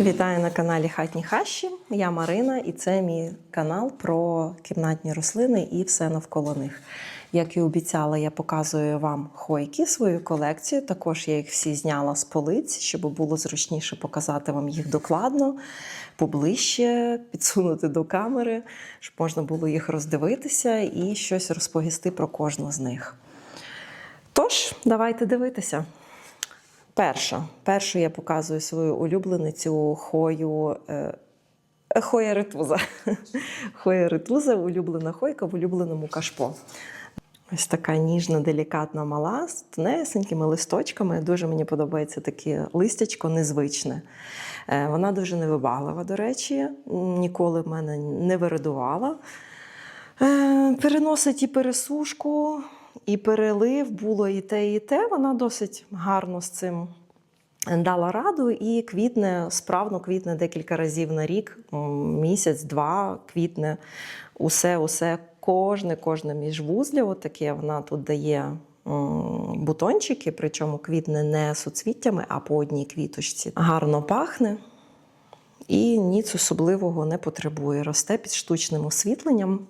Вітаю на каналі Хатні Хащі. Я Марина, і це мій канал про кімнатні рослини і все навколо них. Як і обіцяла, я показую вам хойки, свою колекцію. Також я їх всі зняла з полиць, щоб було зручніше показати вам їх докладно, поближче, підсунути до камери, щоб можна було їх роздивитися і щось розповісти про кожну з них. Тож, давайте дивитися. Перша. Першу я показую свою улюбленицю хою. Е, Хоя ретуза. Хоя ретуза, улюблена хойка в улюбленому кашпо. Ось така ніжна, делікатна мала з тонесенькими листочками. Дуже мені подобається таке листячко незвичне. Е, Вона дуже невибаглива, до речі, ніколи в мене не вирадувала. Е, Переносить і пересушку, і перелив, було і те, і те. Вона досить гарно з цим дала раду і квітне, справно квітне декілька разів на рік, місяць-два квітне усе, усе, кожне, кожне міжвузля. Отаке вона тут дає. Бутончики, причому квітне не суцвіттями, а по одній квіточці. Гарно пахне і ніц особливого не потребує. Росте під штучним освітленням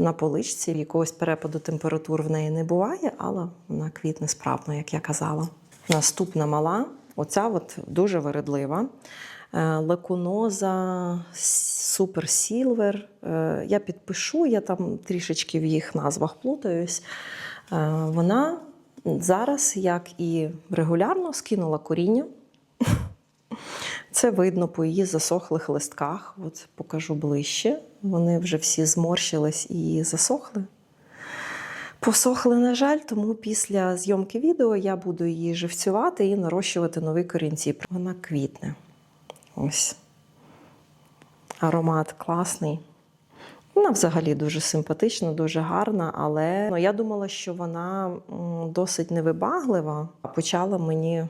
на поличці. Якогось перепаду температур в неї не буває, але вона квітне справно, як я казала. Наступна мала, оця от дуже вередлива. Е, Лекуноза Супер Сілвер. Е, Я підпишу, я там трішечки в їх назвах плутаюсь. Е, Вона зараз, як і регулярно, скинула коріння. Це видно по її засохлих листках. От покажу ближче. Вони вже всі зморщились і засохли. Посохли, на жаль, тому після зйомки відео я буду її живцювати і нарощувати нові корінці. Вона квітне. Ось. Аромат класний. Вона взагалі дуже симпатична, дуже гарна, але ну, я думала, що вона досить невибаглива. А почала мені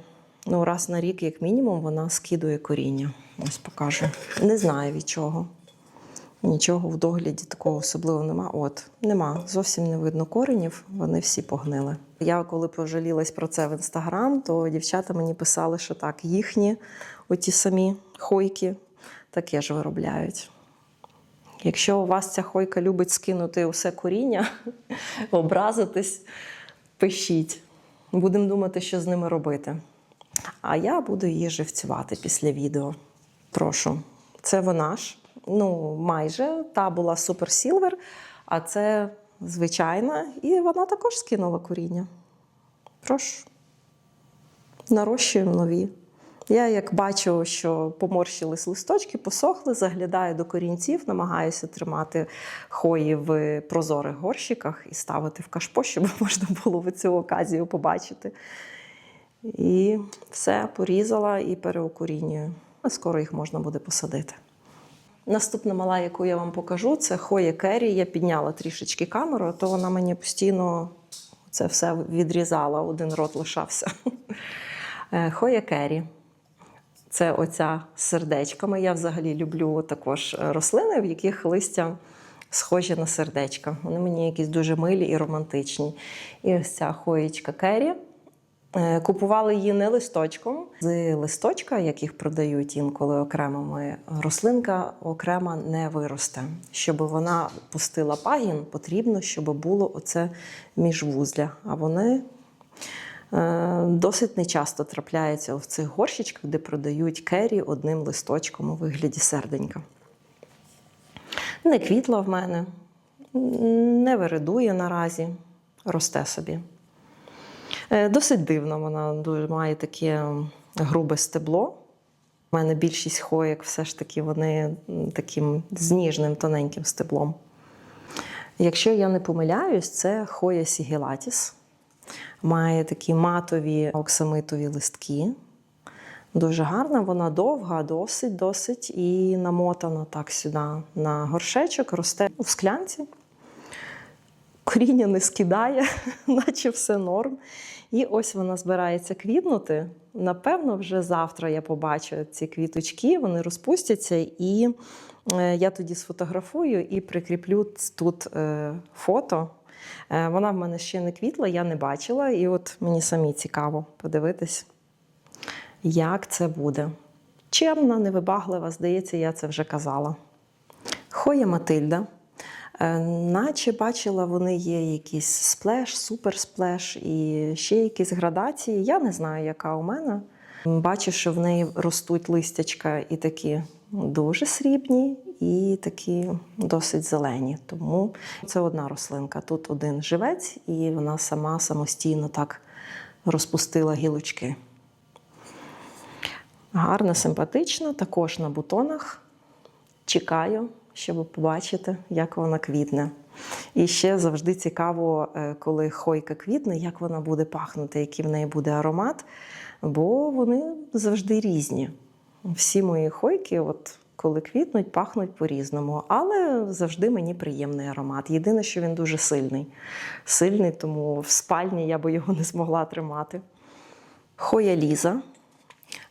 ну, раз на рік, як мінімум, вона скидує коріння. Ось покажу. Не знаю від чого. Нічого в догляді такого особливого нема. От, нема. Зовсім не видно коренів, вони всі погнили. Я коли пожалілась про це в інстаграм, то дівчата мені писали, що так, їхні оті самі хойки таке ж виробляють. Якщо у вас ця хойка любить скинути усе коріння, образитись, пишіть. Будемо думати, що з ними робити. А я буду її живцювати після відео. Прошу. Це вона ж. Ну, майже та була Супер Сілвер, а це звичайна, і вона також скинула коріння. Прошу. Нарощуємо нові. Я як бачу, що поморщились листочки, посохли, заглядаю до корінців, намагаюся тримати хої в прозорих горщиках і ставити в кашпо, щоб можна було в цю оказію побачити. І все порізала і переокорінюю. Скоро їх можна буде посадити. Наступна мала, яку я вам покажу, це Хоя Керрі. Я підняла трішечки камеру, а то вона мені постійно це все відрізала, один рот лишався. Е, Хоя Керрі. Це оця з сердечками. Я взагалі люблю також рослини, в яких листя схожі на сердечка. Вони мені якісь дуже милі і романтичні. І ось ця хоєчка Керрі. Е, Купували її не листочком. З листочка, як їх продають інколи окремими, рослинка окрема не виросте. Щоб вона пустила пагін, потрібно, щоб було оце міжвузля. А вони е, досить нечасто трапляються в цих горщичках, де продають кері одним листочком у вигляді серденька. Не квітла в мене, не виридує наразі, росте собі. Е, Досить дивно, вона дуже має таке грубе стебло. У мене більшість хоєк все ж таки вони таким з ніжним тоненьким стеблом. Якщо я не помиляюсь, це хоя сігелатіс. Має такі матові оксамитові листки. Дуже гарна, вона довга, досить, досить і намотана так сюди на горшечок, росте в склянці коріння не скидає, наче все норм. І ось вона збирається квітнути. Напевно, вже завтра я побачу ці квіточки, вони розпустяться, і е, я тоді сфотографую і прикріплю тут е, фото. Е, Вона в мене ще не квітла, я не бачила, і от мені самі цікаво подивитись, як це буде. чемна, невибаглива, здається, я це вже казала. Хоя Матильда. Е, Наче бачила, вони є якийсь сплеш, суперсплеш і ще якісь градації. Я не знаю, яка у мене. Бачу, що в неї ростуть листячка і такі дуже срібні, і такі досить зелені. Тому це одна рослинка. Тут один живець, і вона сама самостійно так розпустила гілочки. Гарна, симпатична, також на бутонах. Чекаю, щоб побачити, як вона квітне. І ще завжди цікаво, е, коли хойка квітне, як вона буде пахнути, який в неї буде аромат, бо вони завжди різні. Всі мої хойки, от коли квітнуть, пахнуть по-різному, але завжди мені приємний аромат. Єдине, що він дуже сильний. Сильний, тому в спальні я би його не змогла тримати. Хоя Ліза.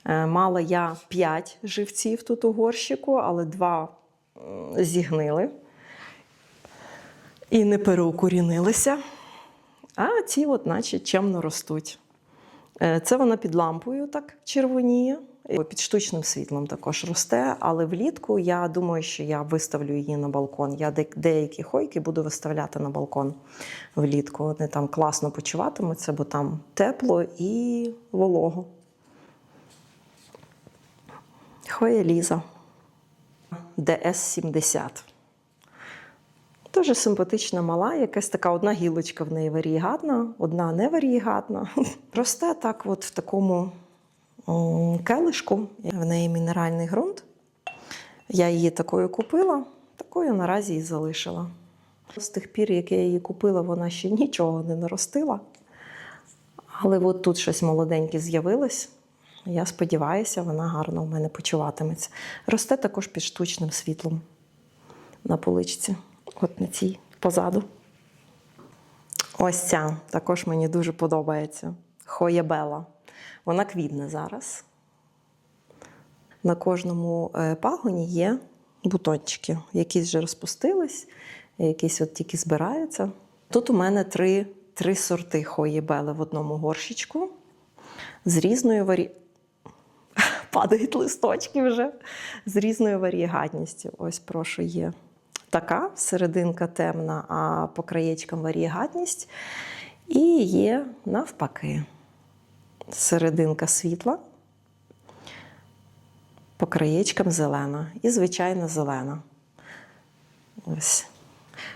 Е, Мала я 5 живців тут у горщику, але два зігнили і не переукорінилися. А ці, от, наче, чемно ростуть. Е, Це вона під лампою так червоніє. Під штучним світлом також росте, але влітку я думаю, що я виставлю її на балкон. Я деякі хойки буду виставляти на балкон влітку. Вони там класно почуватимуться, бо там тепло і волого. Хоя Ліза. ДС-70. Дуже симпатична мала, якась така одна гілочка в неї варієгатна, одна не варієгатна. Росте так, от в такому келишку. В неї мінеральний ґрунт. Я її такою купила, такою наразі і залишила. З тих пір, як я її купила, вона ще нічого не наростила. Але от тут щось молоденьке з'явилось. Я сподіваюся, вона гарно в мене почуватиметься. Росте також під штучним світлом на поличці, от на цій позаду. Ось ця також мені дуже подобається. Хоябела. Вона квітне зараз. На кожному е, пагоні є бутончики. Якісь вже розпустились, якісь от тільки збираються. Тут у мене три, три сорти хоєбели в одному горщичку з різною варі... Падають листочки вже з різною варієгатністю. Ось, прошу, є така серединка темна, а по краєчкам варієгатність. І є навпаки. Серединка світла, по краєчкам зелена і звичайна зелена. Ось.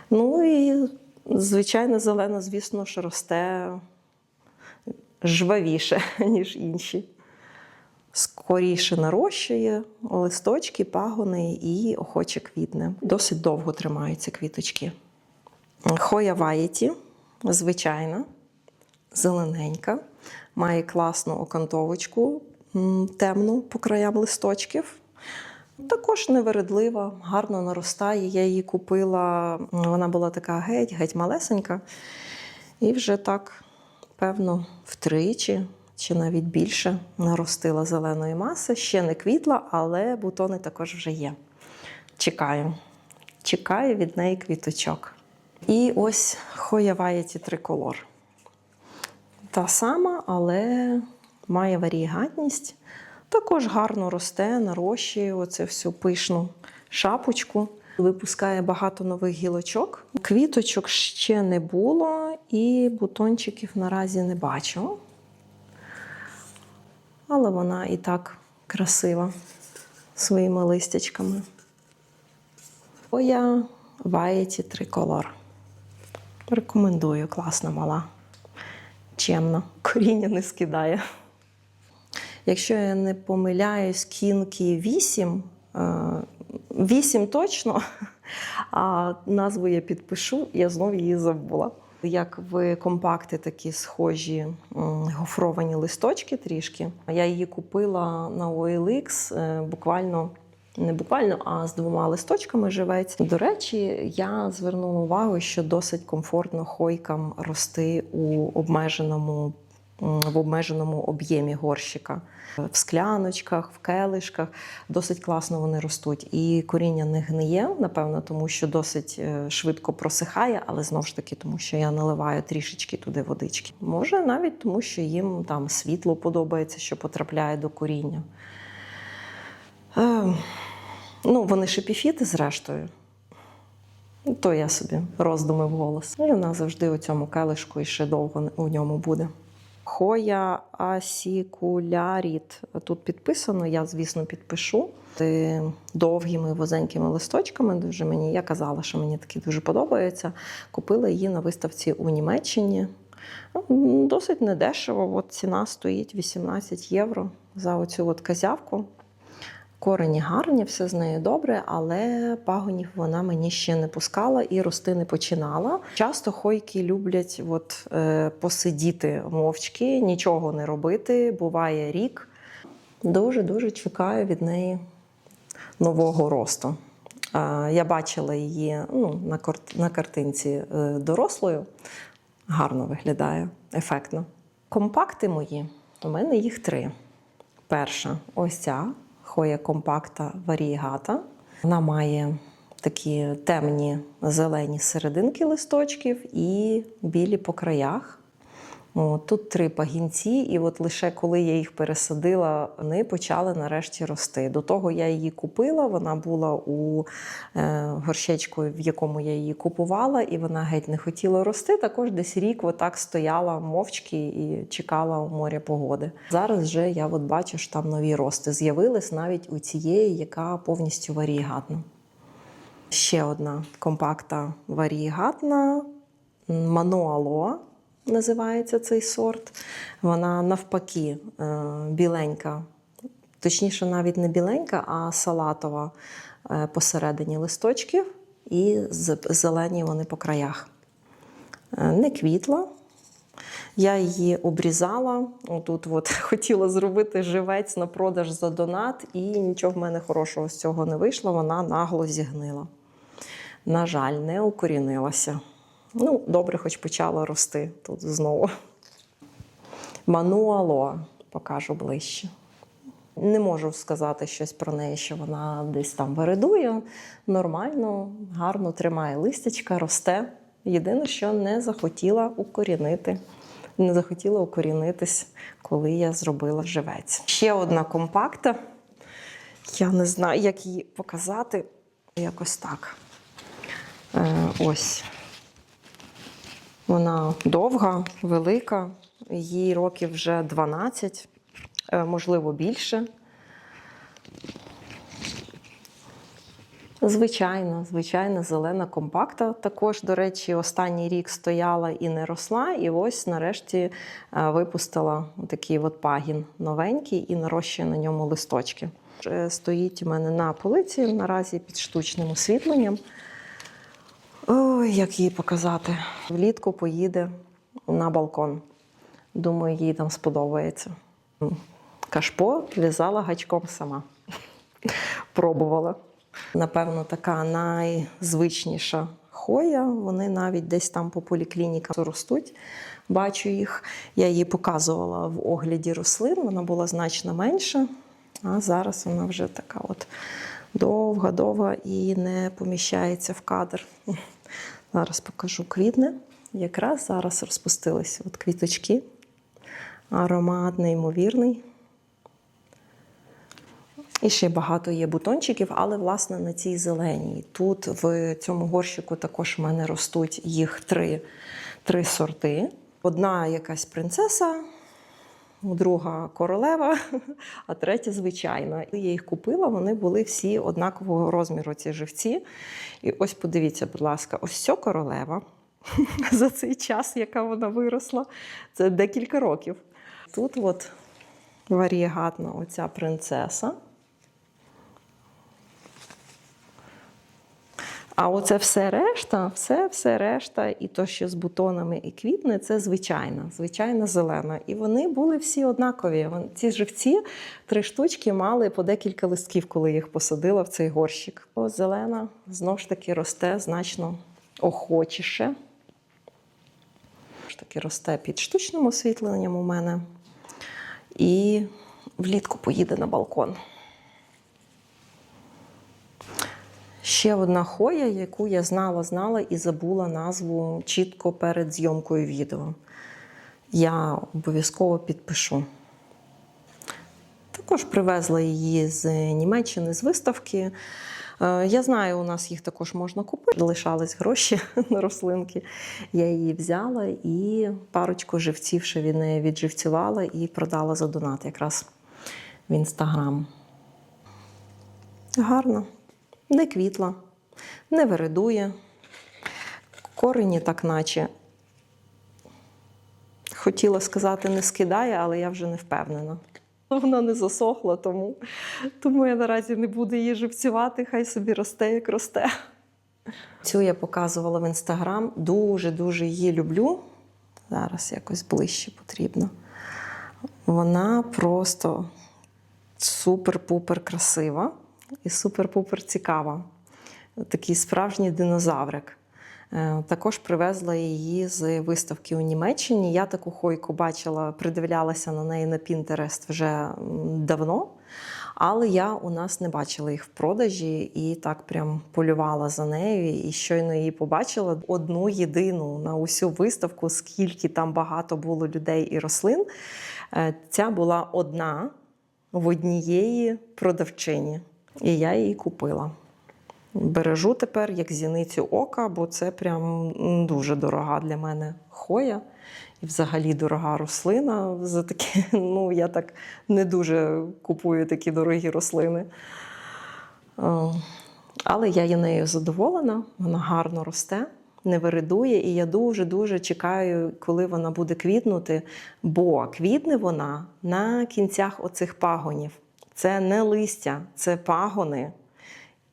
Ну і звичайна зелена, звісно, що росте жвавіше, ніж інші. Скоріше нарощує листочки, пагони і охоче квітне. Досить довго тримаються квіточки. Хоя ваєті, звичайна, зелененька, має класну окантовочку темну по краям листочків. Також невередлива, гарно наростає. Я її купила, вона була така геть, геть малесенька. І вже так, певно, втричі чи навіть більше наростила зеленої маси. Ще не квітла, але бутони також вже є. Чекаю. Чекаю від неї квіточок. І ось Хоя Ваєті триколор. Та сама, але має варієгатність. Також гарно росте, нарощує оце всю пишну шапочку. Випускає багато нових гілочок. Квіточок ще не було, і бутончиків наразі не бачу. Але вона і так красива своїми листячками. Оя Ваєті триколор. Рекомендую, класна мала. Чемна, коріння не скидає. Якщо я не помиляюсь, кінки 8, 8 точно, а назву я підпишу, я знову її забула. Як в компакти такі схожі гофровані листочки трішки. Я її купила на OLX е, буквально. Не буквально, а з двома листочками живець. До речі, я звернула увагу, що досить комфортно хойкам рости у обмеженому в обмеженому об'ємі горщика. В скляночках, в келишках досить класно вони ростуть. І коріння не гниє, напевно, тому що досить е, швидко просихає, але знову ж таки, тому що я наливаю трішечки туди водички. Може, навіть тому, що їм там світло подобається, що потрапляє до коріння. Е, ну, вони ж епіфіти, зрештою. Ну, То я собі роздуми в голос. І вона завжди у цьому келишку і ще довго у ньому буде. Хоя асікуляріт. Тут підписано, я, звісно, підпишу. Довгими возенькими листочками. Дуже мені я казала, що мені такі дуже подобається. Купила її на виставці у Німеччині. Ну, Досить недешево. От ціна стоїть 18 євро за оцю от казявку. Корені гарні, все з нею добре, але пагонів вона мені ще не пускала і рости не починала. Часто хойки люблять от, е, посидіти мовчки, нічого не робити. Буває рік. Дуже-дуже чекаю від неї нового росту. Я бачила її ну, на, на картинці е, дорослою. Гарно виглядає, ефектно. Компакти мої, у мене їх три. Перша ось ця хоя компакта варієгата. Вона має такі темні зелені серединки листочків і білі по краях. Тут три пагінці, і от лише коли я їх пересадила, вони почали нарешті рости. До того я її купила, вона була у е, горщечку, в якому я її купувала, і вона геть не хотіла рости. Також десь рік отак стояла мовчки і чекала у моря погоди. Зараз вже я от бачу, що там нові рости з'явились навіть у цієї, яка повністю варієгатна. Ще одна компакта варієгатна мануало називається цей сорт. Вона навпаки е, біленька, точніше, навіть не біленька, а салатова е, посередині листочків, і зелені вони по краях. Е, Не квітла. Я її обрізала. Отут от хотіла зробити живець на продаж за донат, і нічого в мене хорошого з цього не вийшло. Вона нагло зігнила. На жаль, не укорінилася. Ну, добре, хоч почала рости тут знову. Мануало покажу ближче. Не можу сказати щось про неї, що вона десь там вередує. Нормально, гарно тримає листячка, росте. Єдине, що не захотіла укорінити. Не захотіла укорінитись, коли я зробила живець. Ще одна компакта. Я не знаю, як її показати. Якось так. Е, ось. Вона довга, велика, їй років вже 12, е, можливо, більше. Звичайна, звичайна зелена компакта. Також, до речі, останній рік стояла і не росла, і ось нарешті е, випустила такий от пагін новенький і нарощує на ньому листочки. Е, Стоїть у мене на полиці наразі під штучним освітленням. Ой, як її показати. Влітку поїде на балкон. Думаю, їй там сподобається. Кашпо в'язала гачком сама. Пробувала. Напевно, така найзвичніша хоя. Вони навіть десь там по поліклінікам ростуть. Бачу їх. Я її показувала в огляді рослин, вона була значно менша, а зараз вона вже така от довга-довга і не поміщається в кадр. Зараз покажу квітне. Якраз зараз розпустилися от квіточки. Аромат неймовірний. І ще багато є бутончиків, але власне на цій зеленій. Тут в цьому горщику також в мене ростуть їх три, три сорти. Одна якась принцеса, друга королева, а третя звичайна. Я їх купила, вони були всі однакового розміру, ці живці. І ось подивіться, будь ласка, ось ця королева за цей час, яка вона виросла. Це декілька років. Тут от варієгатна оця принцеса. А оце все решта, все, все решта, і то, що з бутонами і квітне, це звичайна, звичайна зелена. І вони були всі однакові. Ці живці три штучки мали по декілька листків, коли їх посадила в цей горщик. О, зелена знов ж таки росте значно охочіше. Знову таки росте під штучним освітленням у мене. І влітку поїде на балкон. Ще одна хоя, яку я знала, знала і забула назву чітко перед зйомкою відео. Я обов'язково підпишу. Також привезла її з Німеччини з виставки. Е, Я знаю, у нас їх також можна купити. Лишались гроші на рослинки. Я її взяла і парочку живців ще від неї відживцювала і продала за донат якраз в інстаграм. Гарно, не квітла, не виридує. Корені так наче. Хотіла сказати, не скидає, але я вже не впевнена. Вона не засохла, тому, тому я наразі не буду її живцювати, хай собі росте, як росте. Цю я показувала в інстаграм. Дуже-дуже її люблю. Зараз якось ближче потрібно. Вона просто супер-пупер красива і супер-пупер цікава. Такий справжній динозаврик. Е, Також привезла її з виставки у Німеччині. Я таку хойку бачила, придивлялася на неї на Pinterest вже давно, але я у нас не бачила їх в продажі і так прям полювала за нею. І щойно її побачила одну єдину на усю виставку, скільки там багато було людей і рослин. Е, Ця була одна в однієї продавчині, і я її купила. Бережу тепер як зіницю ока, бо це прям дуже дорога для мене хоя. І взагалі дорога рослина. За такі, ну, я так не дуже купую такі дорогі рослини. Е, Але я є нею задоволена, вона гарно росте, не виридує, і я дуже-дуже чекаю, коли вона буде квітнути, бо квітне вона на кінцях оцих пагонів. Це не листя, це пагони.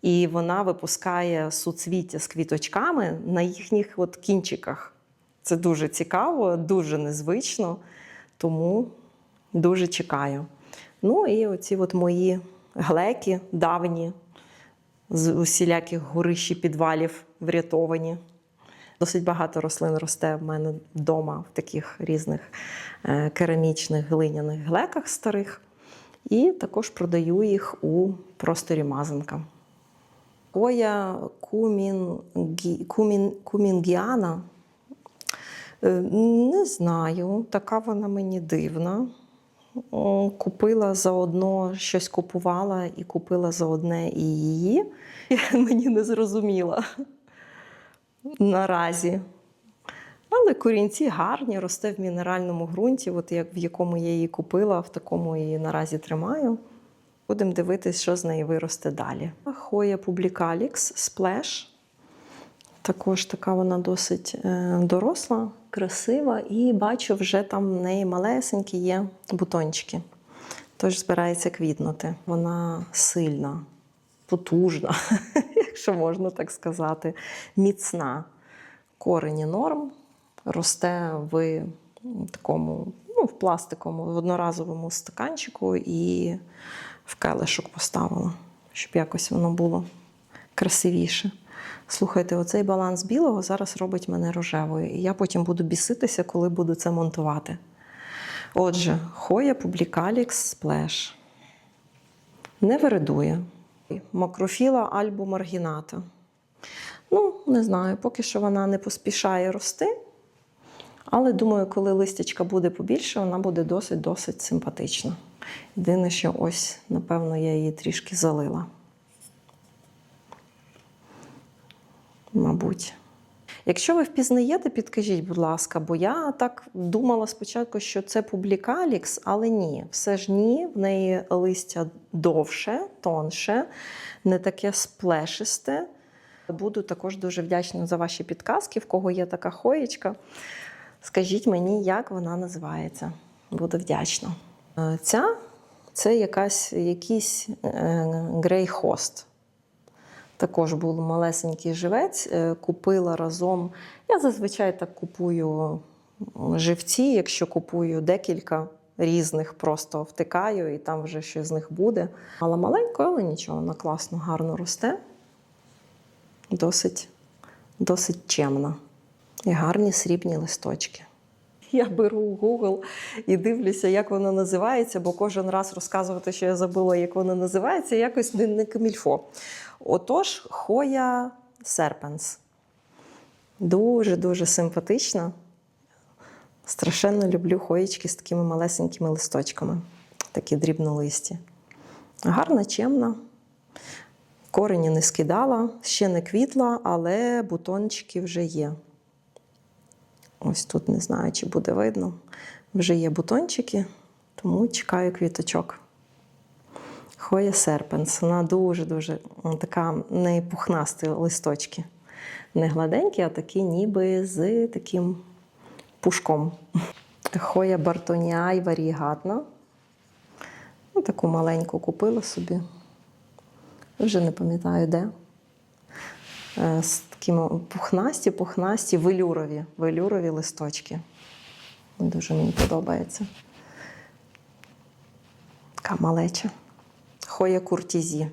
І вона випускає суцвіття з квіточками на їхніх от кінчиках. Це дуже цікаво, дуже незвично, тому дуже чекаю. Ну і оці от мої глеки давні, з усіляких горищ і підвалів врятовані. Досить багато рослин росте в мене вдома в таких різних е, керамічних глиняних глеках старих. І також продаю їх у просторі мазанка. Коя кумін, кумінгіана. Е, Не знаю, така вона мені дивна. Купила заодно щось купувала і купила за одне і її. Я мені не зрозуміла наразі. Але корінці гарні, росте в мінеральному ґрунті, от як в якому я її купила, в такому її наразі тримаю. Будемо дивитись, що з неї виросте далі. Хоя публікалікс сплеш. Також така вона досить е, доросла, красива, і бачу, вже там в неї малесенькі є бутончики. Тож збирається квітнути. Вона сильна, потужна, якщо можна так сказати, міцна. Корені норм, росте в такому, ну, в пластиковому, в одноразовому стаканчику і в келишок поставила, щоб якось воно було красивіше. Слухайте, оцей баланс білого зараз робить мене рожевою, і я потім буду біситися, коли буду це монтувати. Отже, Хоя Publicalix Splash. Не виридує. Макрофіла альбу маргіната. Ну, не знаю, поки що вона не поспішає рости. Але думаю, коли листячка буде побільше, вона буде досить-досить симпатична. Єдине, що ось, напевно, я її трішки залила. Мабуть. Якщо ви впізнаєте, підкажіть, будь ласка, бо я так думала спочатку, що це публікалікс, але ні, все ж ні, в неї листя довше, тонше, не таке сплешисте. Буду також дуже вдячна за ваші підказки, в кого є така хоєчка. Скажіть мені, як вона називається. Буду вдячна. Е, Ця це якась, якийсь грейхост. Також був малесенький живець, е, купила разом. Я зазвичай так купую живці, якщо купую декілька різних, просто втикаю і там вже щось з них буде. Мала маленько, але нічого, вона класно, гарно росте. Досить, досить чемна. І гарні срібні листочки. Я беру Google і дивлюся, як воно називається, бо кожен раз розказувати, що я забула, як воно називається, якось не, не камільфо. Отож, Хоя Серпенс. Дуже-дуже симпатична. Страшенно люблю хоєчки з такими малесенькими листочками. такі дрібнолисті. Гарна, чемна. Корені не скидала, ще не квітла, але бутончики вже є. Ось тут не знаю, чи буде видно. Вже є бутончики, тому чекаю квіточок. Хоя серпенс. Вона дуже-дуже така не пухнасті листочки. Не гладенькі, а такі ніби з таким пушком. Хоя Бартоніай варігатна. Ну, таку маленьку купила собі. Вже не пам'ятаю де. Е, З такими пухнасті, пухнасті, велюрові, велюрові листочки. Дуже мені подобається. Така малеча. Хоя куртізі.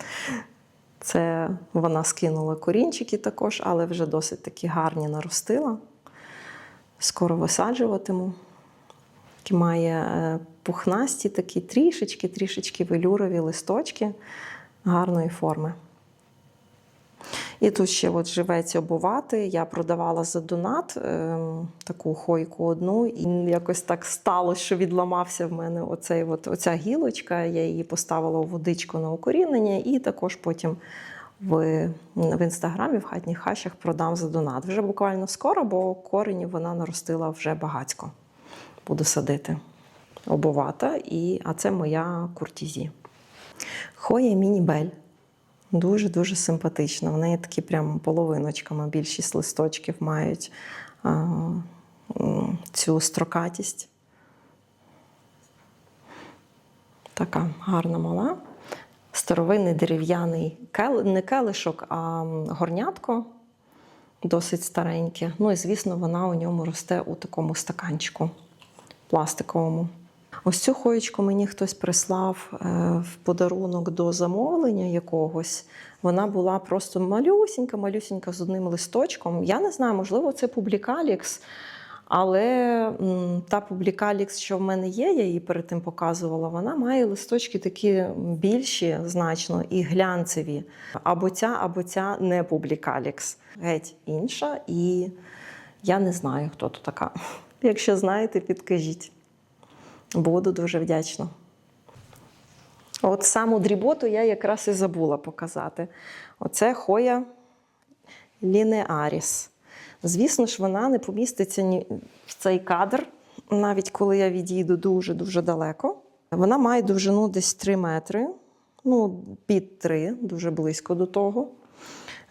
Це вона скинула корінчики також, але вже досить такі гарні наростила. Скоро висаджуватиму. Такі має е, пухнасті, такі трішечки, трішечки велюрові листочки гарної форми. І тут ще от живець обувати. Я продавала за донат е, таку хойку одну, і якось так сталося, що відламався в мене оцей, от, оця гілочка. Я її поставила у водичку на укорінення, і також потім в, в інстаграмі, в хатніх хащах продам за донат. Вже буквально скоро, бо корені вона наростила вже багацько. Буду садити обувата, і, а це моя куртізі. Хоя мінібель. Дуже-дуже симпатична. В неї такі прям половиночками більшість листочків мають а, цю строкатість. Така гарна мала. Старовинний дерев'яний кел... не келишок, а горнятко досить стареньке. Ну і звісно, вона у ньому росте у такому стаканчику пластиковому. Ось цю хоєчку мені хтось прислав е, в подарунок до замовлення якогось. Вона була просто малюсінька, малюсінька з одним листочком. Я не знаю, можливо, це публікалікс. Але та публікалікс, що в мене є, я її перед тим показувала, вона має листочки такі більші, значно, і глянцеві. Або ця, або ця не публікалікс. Геть інша. І я не знаю, хто то така. Якщо знаєте, підкажіть. Буду дуже вдячна. От саму дріботу я якраз і забула показати. Оце хоя лінеаріс. Звісно ж, вона не поміститься ні в цей кадр, навіть коли я відійду дуже-дуже далеко. Вона має довжину десь 3 метри, ну, під 3, дуже близько до того.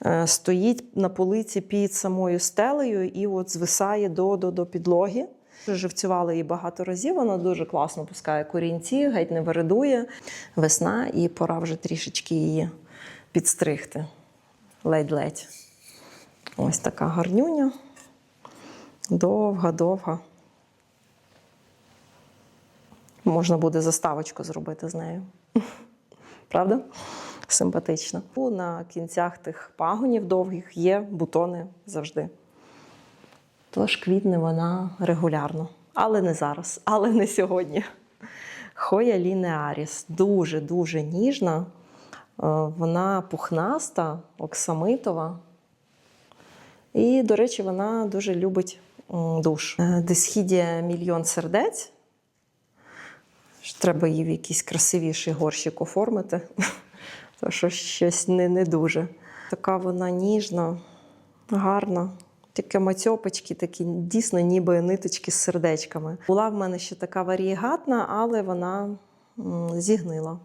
Е, Стоїть на полиці під самою стелею і от звисає до, до, до підлоги. Живцювала її багато разів, вона дуже класно пускає корінці, геть не виридує. Весна, і пора вже трішечки її підстригти. Ледь-ледь. Ось така гарнюня. Довга-довга. Можна буде заставочку зробити з нею. Правда? Симпатично. На кінцях тих пагонів довгих є бутони завжди. Тож квітне вона регулярно. Але не зараз, але не сьогодні. Хоя лінеаріс дуже-дуже ніжна. Е, Вона пухнаста, оксамитова. І, до речі, вона дуже любить душ. Е, Десхідія мільйон сердець. Треба її в якийсь красивіший горщик оформити, тому що щось не, не дуже. Така вона ніжна, гарна. Такі мацьопочки, такі дійсно ніби ниточки з сердечками. Була в мене ще така варієгатна, але вона зігнила.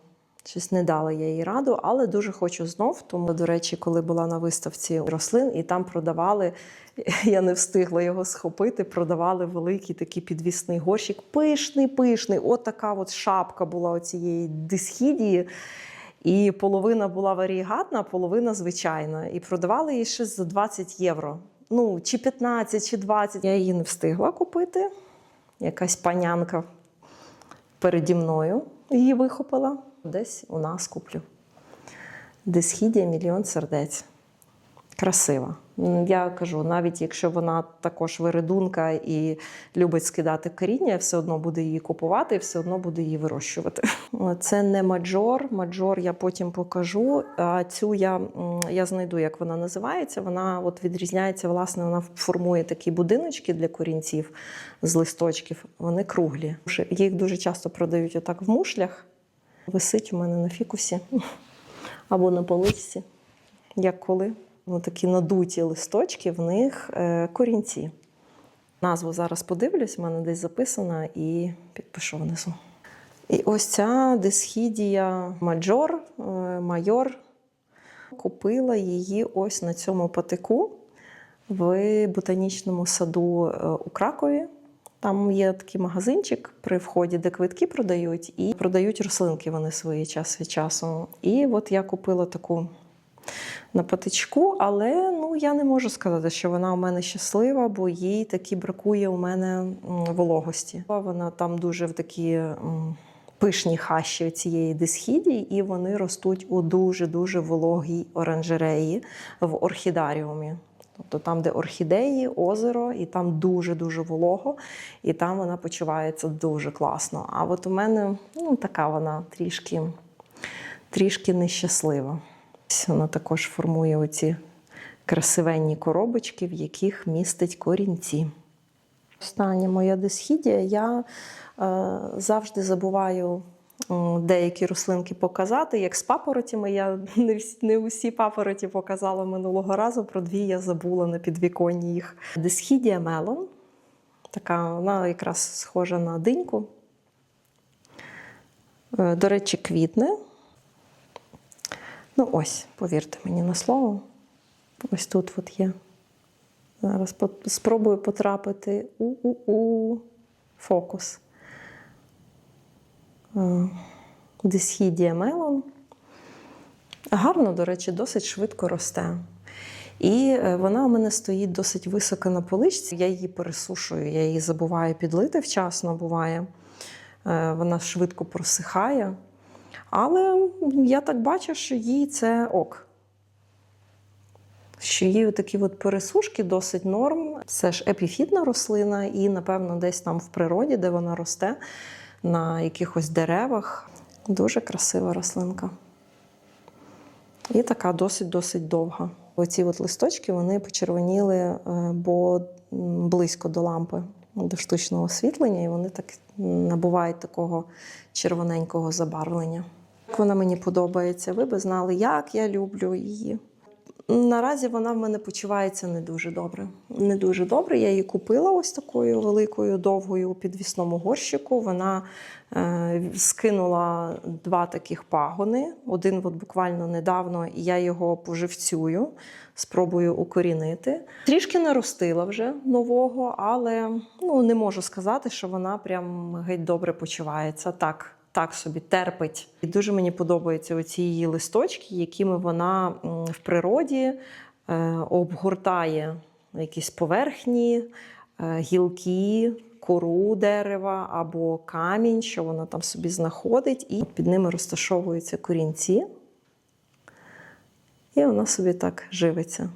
Щось не дала я їй раду, але дуже хочу знов. Тому, до речі, коли була на виставці рослин, і там продавали, я не встигла його схопити, продавали великий такий підвісний горщик. Пишний, пишний. От така от шапка була оцієї дисхідії. І половина була варієгатна, половина звичайна. І продавали її ще за 20 євро. Ну, чи 15, чи 20. Я її не встигла купити. Якась панянка переді мною її вихопила. Десь у нас куплю. Десхідія мільйон сердець. Красива. Я кажу, навіть якщо вона також виридунка і любить скидати коріння, все одно буде її купувати все одно буде її вирощувати. Це не маджор. Маджор я потім покажу. А цю я, я знайду, як вона називається. Вона от відрізняється, власне, вона формує такі будиночки для корінців з листочків. Вони круглі. Їх дуже часто продають отак в мушлях. Висить у мене на фікусі або на поличці, як коли. Ну, такі надуті листочки, в них е, корінці. Назву зараз подивлюсь, в мене десь записана і підпишу внизу. І ось ця дисхідія маджор, е, майор. Купила її ось на цьому патику в ботанічному саду е, у Кракові. Там є такий магазинчик при вході, де квитки продають, і продають рослинки вони свої час від часу. І от я купила таку на патичку, але ну, я не можу сказати, що вона у мене щаслива, бо їй таки бракує у мене вологості. Вона там дуже в такі пишні хащі цієї дисхідії, і вони ростуть у дуже-дуже вологій оранжереї в орхідаріумі. Тобто там, де орхідеї, озеро, і там дуже-дуже волого, і там вона почувається дуже класно. А от у мене ну, така вона трішки, трішки нещаслива. Вона також формує оці красивенні коробочки, в яких містить корінці. Остання моя дисхідія. Я е, завжди забуваю деякі рослинки показати. Як з папоротями, я не, всі, не усі папороті показала минулого разу, про дві я забула на підвіконні їх. Дисхідія мелон. Така, вона якраз схожа на диньку. Е, До речі, квітне. Ну, ось, повірте мені на слово. Ось тут от є. Зараз спробую потрапити у, у, фокус. Е, Дисхідія мелон. Гарно, до речі, досить швидко росте. І е, вона у мене стоїть досить високо на поличці. Я її пересушую, я її забуваю підлити вчасно буває. Е, Вона швидко просихає. Але я так бачу, що їй це ок. Що їй такі от пересушки досить норм. Це ж епіфітна рослина, і, напевно, десь там в природі, де вона росте, на якихось деревах. Дуже красива рослинка. І така досить-досить довга. Оці от листочки вони почервоніли, е, бо близько до лампи, до штучного освітлення, і вони так набувають такого червоненького забарвлення. Як Вона мені подобається. Ви би знали, як я люблю її. Наразі вона в мене почувається не дуже добре. Не дуже добре. Я її купила ось такою великою, довгою у підвісному горщику. Вона е, скинула два таких пагони. Один от буквально недавно, і я його поживцюю, спробую укорінити. Трішки наростила вже нового, але ну, не можу сказати, що вона прям геть добре почувається. Так, так собі терпить. І дуже мені подобаються оці її листочки, якими вона в природі е, обгортає якісь поверхні, е, гілки, кору дерева або камінь, що вона там собі знаходить, і під ними розташовуються корінці. І вона собі так живиться.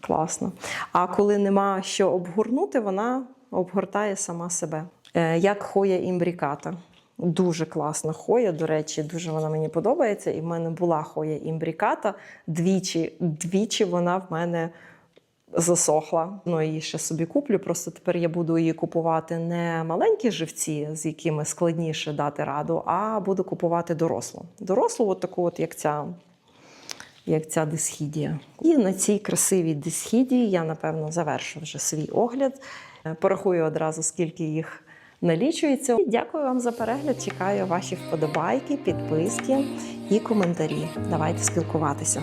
Класно. А коли нема що обгорнути, вона обгортає сама себе. Е, Як хоя імбріката. Дуже класна хоя, до речі, дуже вона мені подобається. І в мене була хоя імбріката. Двічі, двічі вона в мене засохла. Ну, її ще собі куплю. Просто тепер я буду її купувати не маленькі живці, з якими складніше дати раду, а буду купувати дорослу. Дорослу, от таку, от, як ця як ця дисхідія. І на цій красивій дисхідії я, напевно, завершу вже свій огляд. Порахую одразу, скільки їх налічується. Дякую вам за перегляд. Чекаю ваші вподобайки, підписки і коментарі. Давайте спілкуватися.